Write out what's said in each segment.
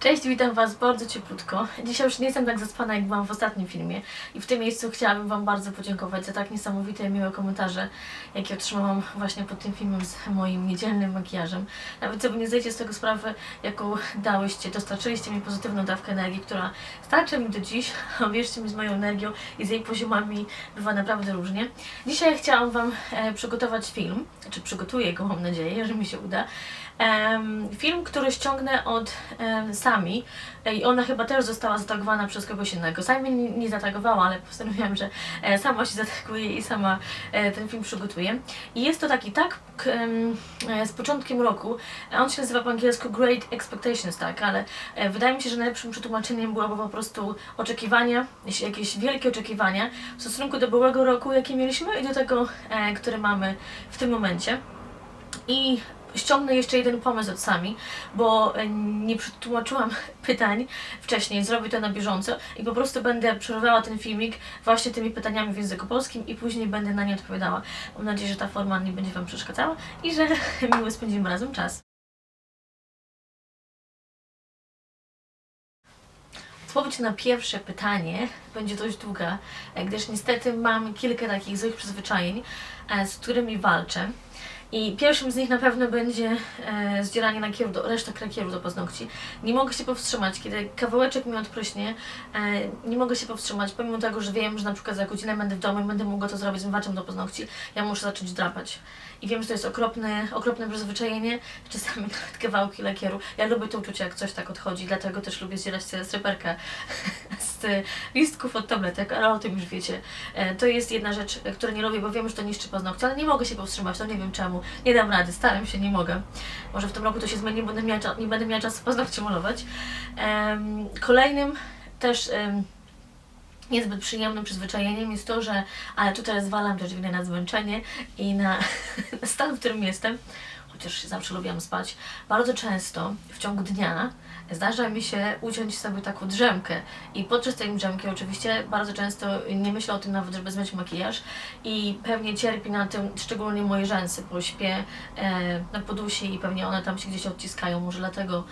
Cześć, witam Was bardzo cieplutko. Dzisiaj już nie jestem tak zaspana, jak byłam w ostatnim filmie. I w tym miejscu chciałabym Wam bardzo podziękować za tak niesamowite i miłe komentarze, jakie otrzymałam właśnie pod tym filmem z moim niedzielnym makijażem. Nawet sobie nie zdajecie z tego sprawy, jaką dałyście, dostarczyliście mi pozytywną dawkę energii, która starcza mi do dziś. Wierzcie mi, z moją energią i z jej poziomami bywa naprawdę różnie. Dzisiaj chciałam Wam e, przygotować film, czy przygotuję go, mam nadzieję, że mi się uda. Film, który ściągnę od em, Sami E, i ona chyba też została zatagowana przez kogoś innego. Sami nie, nie zatagowała, ale postanowiłam, że e, sama się zataguje i sama e, ten film przygotuje. I jest to taki tak z początkiem roku, on się nazywa po angielsku Great Expectations, tak, ale wydaje mi się, że najlepszym przetłumaczeniem byłoby po prostu oczekiwania, jakieś wielkie oczekiwania w stosunku do byłego roku, jakie mieliśmy i do tego, który mamy w tym momencie. I ściągnę jeszcze jeden pomysł od sami, bo e, nie przetłumaczyłam pytań wcześniej, zrobię to na bieżąco i po prostu będę przerywała ten filmik właśnie tymi pytaniami w języku polskim i później będę na nie odpowiadała. Mam nadzieję, że ta forma nie będzie Wam przeszkadzała i że miło spędzimy razem czas. Odpowiedź na pierwsze pytanie będzie dość długa, e, gdyż niestety mam kilka takich złych przyzwyczajeń, e, z którymi walczę. I pierwszym z nich na pewno będzie e, zdzieranie lakieru do, resztek lakieru do paznokci. Nie mogę się powstrzymać, kiedy kawałeczek mi odpryśnie, e, nie mogę się powstrzymać, pomimo tego, że wiem, że na przykład za godzinę będę w domu i będę mogła to zrobić zmywaczem do paznokci, ja muszę zacząć drapać. I wiem, że to jest okropne, okropne przyzwyczajenie, czasami nawet kawałki lakieru. Ja lubię to uczucie, jak coś tak odchodzi, dlatego też lubię zdzierać sobie stryperkę z listków od tabletek, ale o tym już wiecie. E, To jest jedna rzecz, e, której nie lubię, bo wiem, że to niszczy paznokcie, ale nie mogę się powstrzymać, to nie wiem czemu. Nie dam rady, staram się, nie mogę. Może w tym roku to się zmieni, cza- nie będę miała czasu paznokcie malować. Kolejnym też niezbyt przyjemnym przyzwyczajeniem jest to, że, ale tu teraz zwalam też winę na zmęczenie i na, na stan, w którym jestem, chociaż zawsze lubiłam spać, bardzo często w ciągu dnia zdarza mi się uciąć sobie taką drzemkę i podczas tej drzemki oczywiście bardzo często nie myślę o tym nawet, żeby zmyć makijaż i pewnie cierpi na tym szczególnie moje rzęsy, bo śpię e, na podusi i pewnie one tam się gdzieś odciskają, może dlatego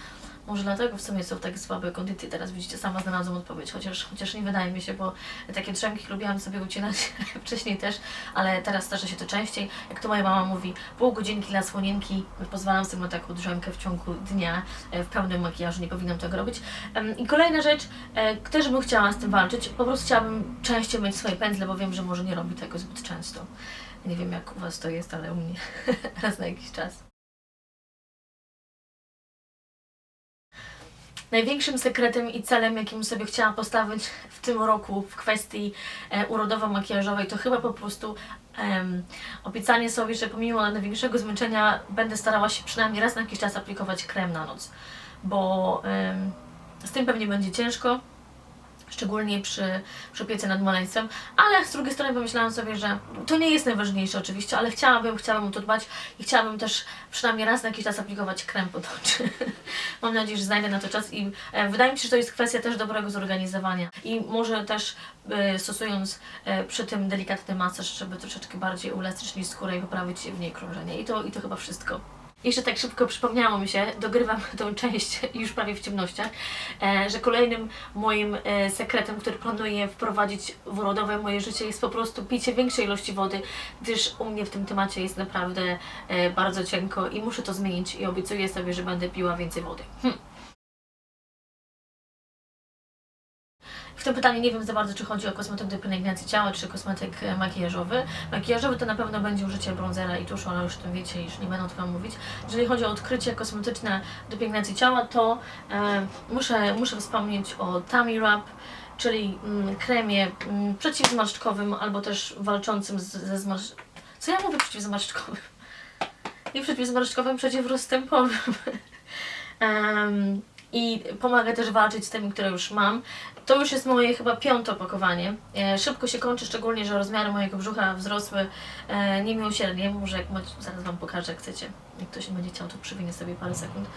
może dlatego w sumie są w tak słabej kondycji. Teraz widzicie, sama znalazłam odpowiedź, chociaż, chociaż nie wydaje mi się, bo takie drzemki lubiłam sobie ucinać wcześniej też, ale teraz zdarza się to częściej. Jak to moja mama mówi, pół godzinki dla słonienki, pozwalam sobie na taką drzemkę w ciągu dnia e, w pełnym makijażu, nie powinnam tego robić. I kolejna rzecz, e, też bym chciała z tym walczyć, po prostu chciałabym częściej mieć swoje pędzle, bo wiem, że może nie robi tego zbyt często. Nie wiem jak u Was to jest, ale u mnie raz na jakiś czas. Największym sekretem i celem, jakim sobie chciałam postawić w tym roku w kwestii e, urodowo-makijażowej, to chyba po prostu em, obiecanie sobie, że pomimo największego zmęczenia będę starała się przynajmniej raz na jakiś czas aplikować krem na noc, bo em, z tym pewnie będzie ciężko, szczególnie przy, przy opiece nad maleństwem, ale z drugiej strony pomyślałam sobie, że to nie jest najważniejsze oczywiście, ale chciałabym, chciałabym to dbać i chciałabym też przynajmniej raz na jakiś czas aplikować krem pod oczy. Mam nadzieję, że znajdę na to czas i e, wydaje mi się, że to jest kwestia też dobrego zorganizowania i może też e, stosując e, przy tym delikatny masaż, żeby troszeczkę bardziej uelastycznić skórę i poprawić w niej krążenie i to, i to chyba wszystko. Jeszcze tak szybko przypomniało mi się, dogrywam tą część już prawie w ciemnościach, e, że kolejnym moim e, sekretem, który planuję wprowadzić w urodowe moje życie jest po prostu picie większej ilości wody, gdyż u mnie w tym temacie jest naprawdę e, bardzo cienko i muszę to zmienić i obiecuję sobie, że będę piła więcej wody. Hm. W tym pytaniu nie wiem za bardzo, czy chodzi o kosmetyk do pielęgnacji ciała, czy kosmetyk e, makijażowy. Makijażowy to na pewno będzie użycie bronzera i tuszu, ale już o tym wiecie, już nie będę o tym mówić. Jeżeli chodzi o odkrycie kosmetyczne do pielęgnacji ciała, to e, muszę, muszę wspomnieć o Tummy Wrap, czyli mm, kremie mm, przeciwzmarszczkowym albo też walczącym z, ze zmarsz... Co ja mówię przeciwzmarszczkowym? Nie przeciwzmarszczkowym, przeciwrozstępowym. Em, I pomaga też walczyć z tymi, które już mam. To już jest moje chyba piąte opakowanie. E, szybko się kończy, szczególnie, że rozmiary mojego brzucha wzrosły e, niemiłosiernie. Może jak macie, zaraz Wam pokażę, jak chcecie. Jak ktoś będzie chciał, to przywinie sobie parę sekund.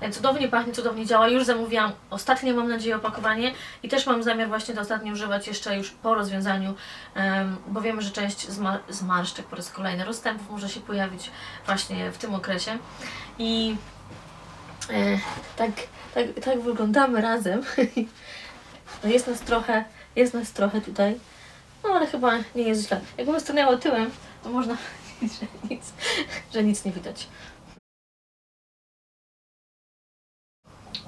E, cudownie pachnie, cudownie działa. Już zamówiłam ostatnie, mam nadzieję, opakowanie i też mam zamiar właśnie to ostatnie używać jeszcze już po rozwiązaniu, em, bo wiemy, że część zma- zmarszczek po raz kolejny rozstępów może się pojawić właśnie w tym okresie. I E, tak, tak, tak wyglądamy razem. No jest nas trochę, jest nas trochę tutaj. No ale chyba nie jest źle. Jakbym stanęła tyłem, to można powiedzieć, że nic, że nic nie widać.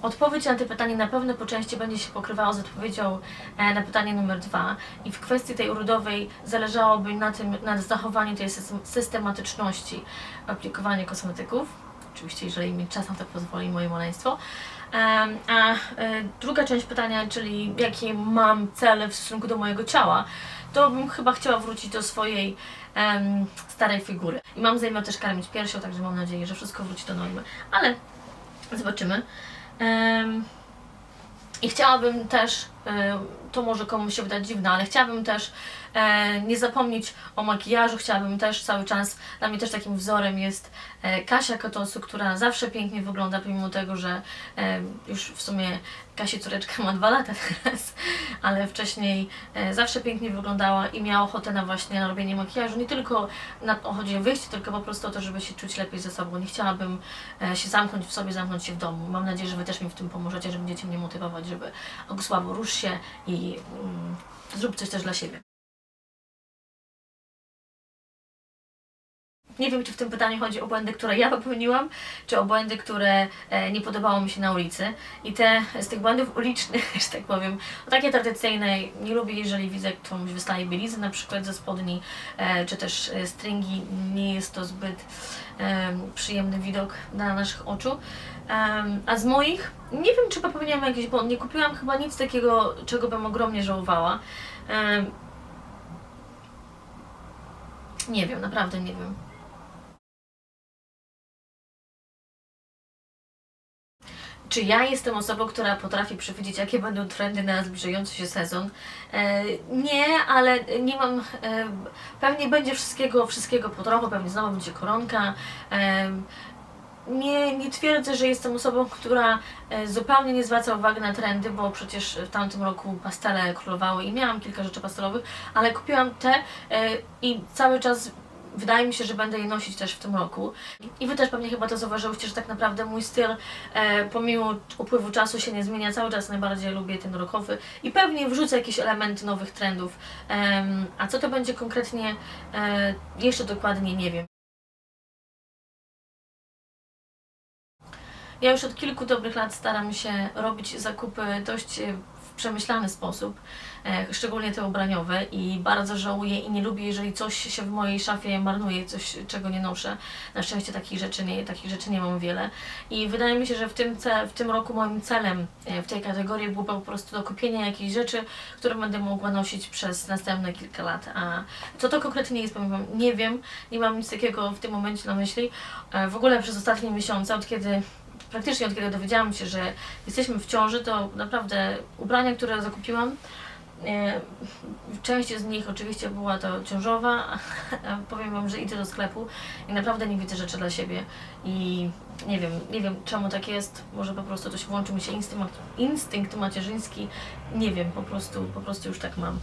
Odpowiedź na to pytanie na pewno po części będzie się pokrywała z odpowiedzią e, na pytanie numer dwa. I w kwestii tej urodowej zależałoby na tym, na zachowaniu tej system- systematyczności aplikowania kosmetyków. Oczywiście, jeżeli mi czas na to pozwoli moje maleństwo. A e, druga część pytania, czyli jakie mam cele w stosunku do mojego ciała, to bym chyba chciała wrócić do swojej starej figury. I mam zamiar też karmić piersią, także mam nadzieję, że wszystko wróci do normy. Ale zobaczymy. I chciałabym też, e, to może komuś się wydać dziwne, ale chciałabym też nie zapomnieć o makijażu, chciałabym też cały czas, dla mnie też takim wzorem jest e, Kasia Kotosu, która zawsze pięknie wygląda, pomimo tego, że e, już w sumie Kasi córeczka ma dwa lata teraz, ale wcześniej e, zawsze pięknie wyglądała i miała ochotę na właśnie na robienie makijażu, nie tylko na o chodzi o wyjście, tylko po prostu o to, żeby się czuć lepiej ze sobą. Nie chciałabym e, się zamknąć w sobie, zamknąć się w domu. Mam nadzieję, że Wy też mi w tym pomożecie, że będziecie mnie motywować, żeby Ogusławo, rusz się i mm, zrób coś też dla siebie. Nie wiem, czy w tym pytaniu chodzi o błędy, które ja popełniłam, czy o błędy, które e, nie podobało mi się na ulicy. I te z tych błędów ulicznych, że tak powiem, takie tradycyjne, nie lubię, jeżeli widzę komuś wystaje bielizy, na przykład ze spodni, e, czy też e, stringi, nie jest to zbyt przyjemny widok dla naszych oczu. A z moich, nie wiem, czy popełniłam jakiś błąd, nie kupiłam chyba nic takiego, czego bym ogromnie żałowała. Nie wiem, naprawdę nie wiem. Czy ja jestem osobą, która potrafi przewidzieć, jakie będą trendy na zbliżający się sezon? E, nie, ale nie mam. E, pewnie będzie wszystkiego, wszystkiego po trochu, pewnie znowu będzie koronka. E, nie, nie twierdzę, że jestem osobą, która e, zupełnie nie zwraca uwagi na trendy, bo przecież w tamtym roku pastele królowały i miałam kilka rzeczy pastelowych, ale kupiłam te e, i cały czas wydaje mi się, że będę je nosić też w tym roku. I Wy też pewnie chyba to zauważyłyście, że tak naprawdę mój styl e, pomimo upływu czasu się nie zmienia. Cały czas najbardziej lubię ten rokowy i pewnie wrzucę jakieś elementy nowych trendów. Em, a co to będzie konkretnie, e, jeszcze dokładnie nie wiem. Ja już od kilku dobrych lat staram się robić zakupy dość e, przemyślany sposób, e, szczególnie te ubraniowe i bardzo żałuję i nie lubię, jeżeli coś się w mojej szafie marnuje, coś czego nie noszę. Na szczęście takich rzeczy nie, takich rzeczy nie mam wiele i wydaje mi się, że w tym, w tym roku moim celem e, w tej kategorii było po prostu dokupienie jakichś rzeczy, które będę mogła nosić przez następne kilka lat. A co to konkretnie jest, powiem Wam, nie wiem, nie mam nic takiego w tym momencie na myśli. E, W ogóle przez ostatnie miesiące, od kiedy praktycznie od kiedy dowiedziałam się, że jesteśmy w ciąży, to naprawdę ubrania, które zakupiłam, e, część z nich oczywiście była to ciążowa, powiem Wam, że idę do sklepu i naprawdę nie widzę rzeczy dla siebie. I nie wiem, nie wiem czemu tak jest, może po prostu coś włączy mi się instynkt, instynkt macierzyński, nie wiem, po prostu, po prostu już tak mam.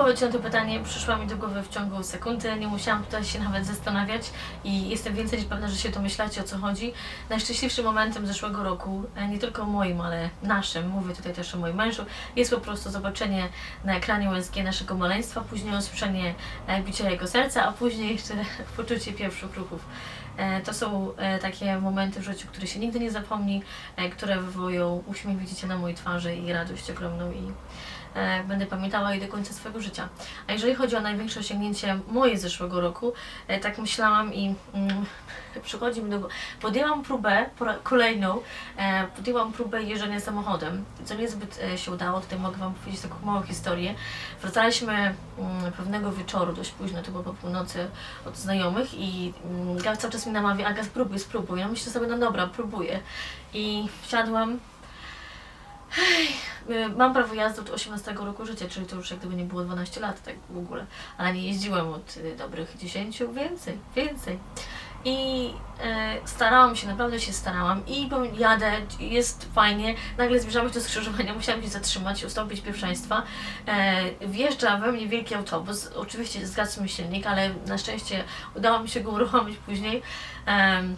Odpowiedź na to pytanie przyszła mi do głowy w ciągu sekundy. Nie musiałam tutaj się nawet zastanawiać i jestem więcej niż pewna, że się domyślacie o co chodzi. Najszczęśliwszym momentem zeszłego roku, e, nie tylko moim, ale naszym, mówię tutaj też o moim mężu, jest po prostu zobaczenie na ekranie USG naszego maleństwa, później usłyszenie e, bicia jego serca, a później jeszcze poczucie pierwszych ruchów. E, To są takie momenty w życiu, które się nigdy nie zapomni, które wywołują uśmiech, widzicie na mojej twarzy i radość ogromną i będę pamiętała jej do końca swojego życia. A jeżeli chodzi o największe osiągnięcie moje z zeszłego roku, e, tak myślałam i mm, przychodzi mi do. Podjęłam próbę, kolejną, e, podjęłam próbę jeżdżenia samochodem, co niezbyt e, się udało. Tutaj mogę Wam powiedzieć taką małą historię. Wracaliśmy mm, pewnego wieczoru, dość późno, to było po północy od znajomych i mm, Gav cały czas mi namawia, Aga spróbuj, spróbuj. Ja myślę sobie, no dobra, próbuję. I wsiadłam, Mam prawo jazdy od 18 roku życia, czyli to już jak gdyby nie było 12 lat tak w ogóle, ale nie jeździłam od y, dobrych 10, więcej, więcej. i e, starałam się, naprawdę się starałam i jadę, jest fajnie, nagle zbliżamy się do skrzyżowania, musiałam się zatrzymać, ustąpić pierwszeństwa. E, wjeżdża we mnie wielki autobus, oczywiście zgasł mi silnik, ale na szczęście udało mi się go uruchomić później. Em,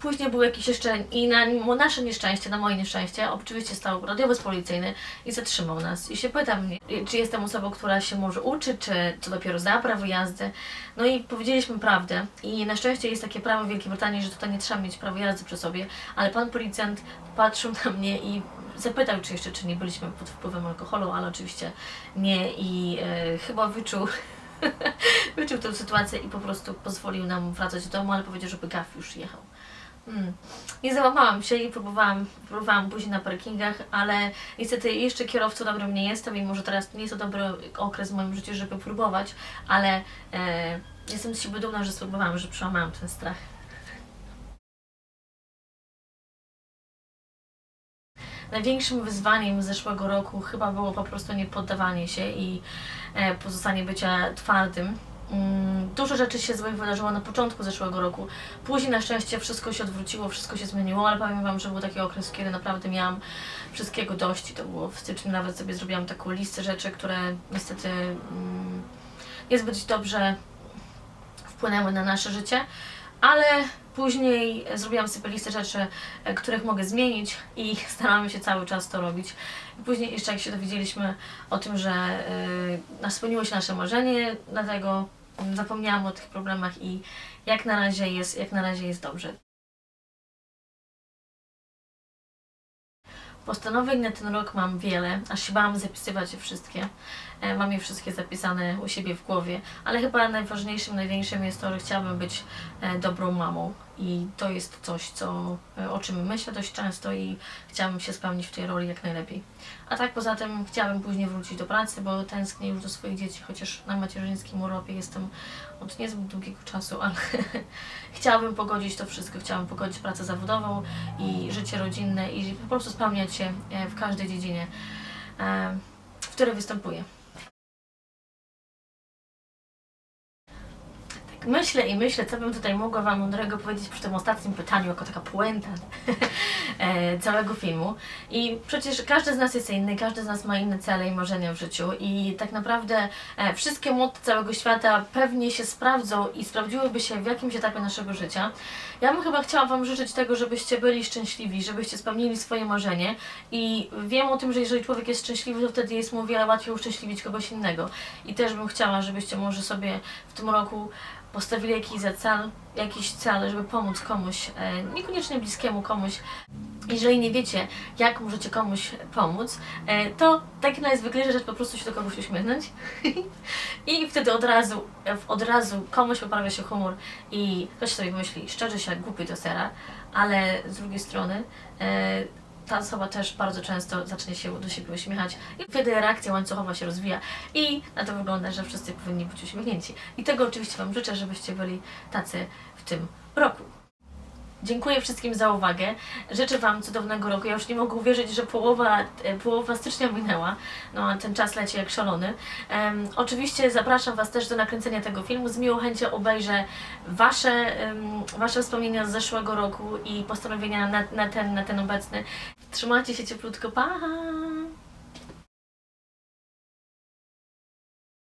Później był jakiś jeszcze i na nasze nieszczęście, na moje nieszczęście, oczywiście stał radiowóz policyjny i zatrzymał nas. I się pyta mnie, czy jestem osobą, która się może uczy, czy to dopiero zda prawo jazdy. No i powiedzieliśmy prawdę. I na szczęście jest takie prawo w Wielkiej Brytanii, że tutaj nie trzeba mieć prawa jazdy przy sobie, ale pan policjant patrzył na mnie i zapytał, czy jeszcze, czy nie byliśmy pod wpływem alkoholu, ale oczywiście nie i e, chyba wyczuł wyczuł tę sytuację i po prostu pozwolił nam wracać do domu, ale powiedział, żeby Gaf już jechał. Mm. Nie załamałam się i próbowałam, próbowałam później na parkingach, ale niestety jeszcze kierowcą dobrym nie jestem i może teraz nie jest to dobry okres w moim życiu, żeby próbować, ale e, jestem z siebie dumna, że spróbowałam, że przełamałam ten strach. Największym wyzwaniem zeszłego roku chyba było po prostu niepoddawanie się i e, pozostanie bycia twardym. Mm, Dużo rzeczy się złych wydarzyło na początku zeszłego roku. Później na szczęście wszystko się odwróciło, wszystko się zmieniło, ale powiem Wam, że był taki okres, kiedy naprawdę miałam wszystkiego dość. To było w styczniu, nawet sobie zrobiłam taką listę rzeczy, które niestety mm, niezbyt dobrze wpłynęły na nasze życie, ale później zrobiłam sobie listę rzeczy, e, których mogę zmienić i staramy się cały czas to robić. Później jeszcze jak się dowiedzieliśmy o tym, że yy, spełniło się nasze marzenie, dlatego zapomniałam o tych problemach i jak na razie jest, jak na razie jest dobrze. Postanowień na ten rok mam wiele, aż się bałam zapisywać je wszystkie. E, Mam je wszystkie zapisane u siebie w głowie, ale chyba najważniejszym, największym jest to, że chciałabym być e, dobrą mamą i to jest coś, co, e, o czym myślę dość często i chciałabym się spełnić w tej roli jak najlepiej. A tak poza tym chciałabym później wrócić do pracy, bo tęsknię już do swoich dzieci, chociaż na macierzyńskim urlopie jestem od niezbyt długiego czasu, ale chciałabym pogodzić to wszystko, chciałabym pogodzić pracę zawodową i życie rodzinne i po prostu spełniać się w każdej dziedzinie, w której występuję. Myślę i myślę, co bym tutaj mogła Wam mądrego powiedzieć przy tym ostatnim pytaniu, jako taka puenta e, całego filmu. I przecież każdy z nas jest inny, każdy z nas ma inne cele i marzenia w życiu i tak naprawdę e, wszystkie młody całego świata pewnie się sprawdzą i sprawdziłyby się w jakimś etapie naszego życia. Ja bym chyba chciała Wam życzyć tego, żebyście byli szczęśliwi, żebyście spełnili swoje marzenie i wiem o tym, że jeżeli człowiek jest szczęśliwy, to wtedy jest mu wiele łatwiej uszczęśliwić kogoś innego. I też bym chciała, żebyście może sobie w tym roku postawili jakiś za cel, jakiś cel, żeby pomóc komuś, e, niekoniecznie bliskiemu komuś. Jeżeli nie wiecie, jak możecie komuś pomóc, e, to tak najzwyklejsza rzecz po prostu się do kogoś uśmiechnąć i wtedy od razu, od razu komuś poprawia się humor i ktoś sobie myśli, szczerze się jak głupi do sera, ale z drugiej strony e, ta osoba też bardzo często zacznie się do siebie uśmiechać i wtedy reakcja łańcuchowa się rozwija i na to wygląda, że wszyscy powinni być uśmiechnięci. I tego oczywiście Wam życzę, żebyście byli tacy w tym roku. Dziękuję wszystkim za uwagę. Życzę Wam cudownego roku. Ja już nie mogę uwierzyć, że połowa, e, połowa stycznia minęła. No a ten czas leci jak szalony. Em, oczywiście zapraszam Was też do nakręcenia tego filmu. Z miłą chęcią obejrzę Wasze, em, wasze wspomnienia z zeszłego roku i postanowienia na, na, ten, na ten obecny. Trzymajcie się cieplutko. Pa!